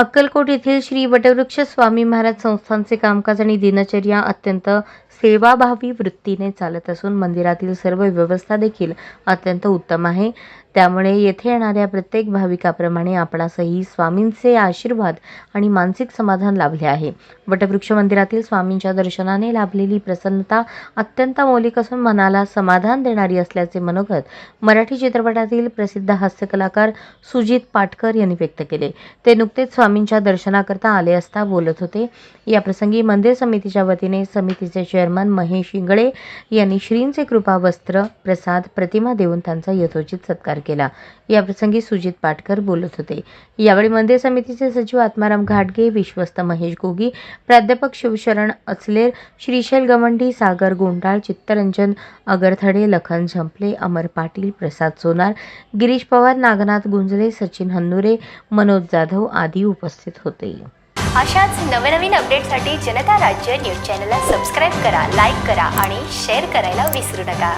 अक्कलकोट येथील श्री वटवृक्ष स्वामी महाराज संस्थानचे कामकाज आणि दिनचर्या अत्यंत सेवाभावी वृत्तीने चालत असून मंदिरातील सर्व व्यवस्था देखील अत्यंत उत्तम आहे. त्यामुळे येथे येणाऱ्या प्रत्येक भाविकाप्रमाणे आपणासही स्वामींचे आशीर्वाद आणि मानसिक समाधान लाभले आहे. वटवृक्ष मंदिरातील स्वामींच्या दर्शनाने लाभलेली प्रसन्नता अत्यंत मौलिक असून मनाला समाधान देणारी असल्याचे मनोगत मराठी चित्रपटातील प्रसिद्ध हास्यकलाकार सुजित पाटकर यांनी व्यक्त केले. ते नुकतेच स्वामींच्या दर्शनाकरता आले असता बोलत होते. याप्रसंगी मंदिर समितीच्या वतीने समितीचे चेअरमन महेश इंगळे यांनी श्रींचे कृपा वस्त्र प्रसाद प्रतिमा देऊन त्यांचा यथोचित सत्कार केला. याप्रसंगी सुजित पाटकर बोलत होते. यावेळी मंदिर समितीचे सचिव आत्माराम घाटगे विश्वस्त महेश गोगी प्राध्यापक शिवशरण अचलेर श्रीशैल गवंडी सागर गोंडाळ चित्तरंजन अगरथडे लखन झंपले अमर पाटील प्रसाद सोनार गिरीश पवार नागनाथ गुंजले सचिन हन्नुरे मनोज जाधव आदी उपस्थित होते. अशाच नवनवीन अपडेटसाठी जनता राज्य न्यूज चॅनलला सबस्क्राईब करा लाईक करा आणि शेअर करायला विसरू नका.